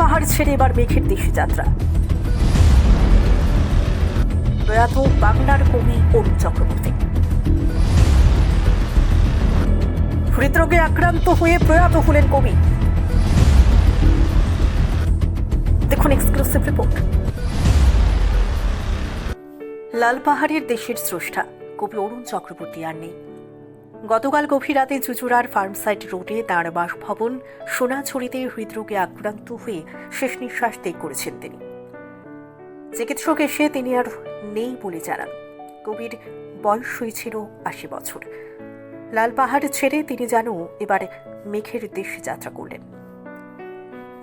পাহাড় ছেড়ে এবার মেঘের দেশে যাত্রা। প্রয়াত বাংলার কবি অরুণ চক্রবর্তী। হৃদরোগে আক্রান্ত হয়ে প্রয়াত হলেন কবি। দেখুন এক্সক্লুসিভ রিপোর্ট লাল পাহাড়ের দেশের স্রষ্টা কবি অরুণ চক্রবর্তী আর নেই। গতকাল গভীর রাতে চুচুড়ার ফার্মসাইড রোডে তাঁর বাসভবন সোনাছড়িতে হৃদরোগে আক্রান্ত হয়ে শেষ নিঃশ্বাস ত্যাগ করেছেন তিনি। চিকিৎসক এসে তিনি আর নেই বলে জানান। কবির বয়স হয়েছিল আশি বছর। লাল পাহাড় ছেড়ে তিনি যেন এবার মেঘের দেশে যাত্রা করলেন।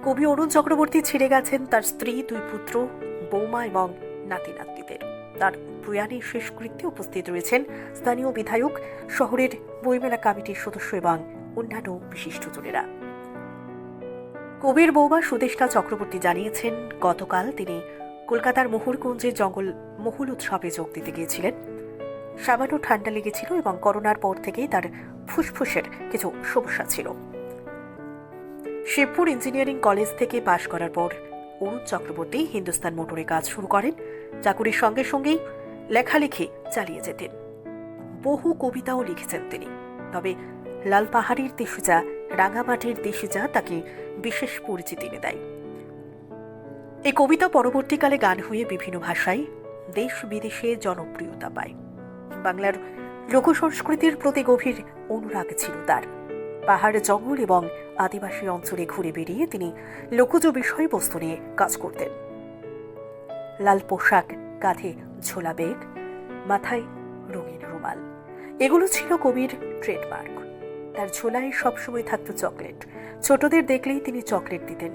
কবি অরুণ চক্রবর্তী ছেড়ে গেছেন তার স্ত্রী, দুই পুত্র, বৌমা এবং নাতি নাতনিদের তার প্রয়াণের শেষকৃত্যে উপস্থিত রয়েছেন স্থানীয় বিধায়ক, শহরের বইমেলা কমিটির সদস্য এবং অন্যান্য বিশিষ্টজনেরা কবির বৌমা সুদেষ্টা চক্রবর্তী জানিয়েছেন, গতকাল তিনি কলকাতার মোহরকুঞ্জের জঙ্গল, মহুল উৎসবে যোগ দিতে গিয়েছিলেন। সামান্য ঠান্ডা লেগেছিল এবং করোনার পর থেকেই তার ফুসফুসের কিছু সমস্যা ছিল। শিবপুর ইঞ্জিনিয়ারিং কলেজ থেকে পাশ করার পর অরুণ চক্রবর্তী হিন্দুস্তান মোটরে কাজ শুরু করেন। চাকুরির সঙ্গে সঙ্গেই লেখালেখি চালিয়ে যেতেন। বহু কবিতাও লিখেছেন তিনি। তবে লাল পাহাড়ির দেশে রাঙামাটির দেশে যা তাকে বিশেষ পরিচিতি এনে দেয়। এই কবিতা পরবর্তীকালে গান হয়ে বিভিন্ন ভাষায় দেশ বিদেশে জনপ্রিয়তা পায়। বাংলার লোক সংস্কৃতির প্রতি গভীর অনুরাগ ছিল তার। পাহাড়, জঙ্গল এবং আদিবাসী অঞ্চলে ঘুরে বেরিয়ে তিনি লোকজ বিষয়বস্তু নিয়ে কাজ করতেন। লাল পোশাক কাঁধে ঝোলা বেগ, মাথায় রঙিন রুমাল। এগুলো ছিল কবির ট্রেডমার্ক। তার ঝোলায় সবসময় থাকতো চকলেট। ছোটদের দেখলেই তিনি চকলেট দিতেন।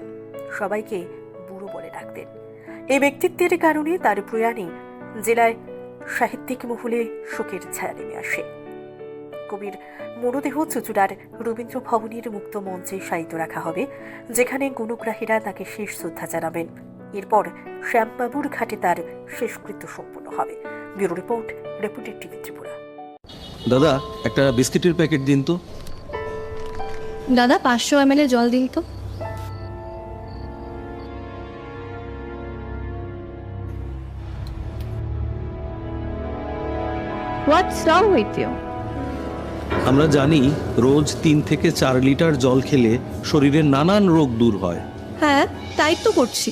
সবাইকে বুড়ো বলে ডাকতেন। এই ব্যক্তিত্বের কারণে তার প্রয়াণে জেলায় সাহিত্যিক মহলে শোকের ছায়া নেমে আসে। কবির মরদেহ চুচুড়ার রবীন্দ্র ভবনের মুক্ত মঞ্চে শায়িত রাখা হবে, যেখানে গুণগ্রাহীরা তাকে শেষ শ্রদ্ধা জানাবেন। এরপর শ্যামবাবুর ঘাটে তার শেষকৃত্য সম্পন্ন হবে। Bureau report reputed TV Tripura. দাদা একটা বিস্কিটের প্যাকেট দিন তো। দাদা পাঁচশো এম জল দিন তো। হোয়াটস রং উইথ ইউ আমরা জানি রোজ তিন থেকে চার লিটার জল খেলে শরীরের নানান রোগ দূর হয়। হ্যাঁ তাই তো করছি।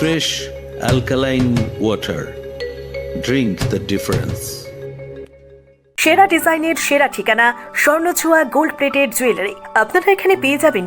Fresh alkaline water drink the difference সেরা ডিজাইনের, সেরা ঠিকানা, স্বর্ণছোয়া গোল্ড প্লেটেড জুয়েলারি আপনারা এখানে পেয়ে যাবেন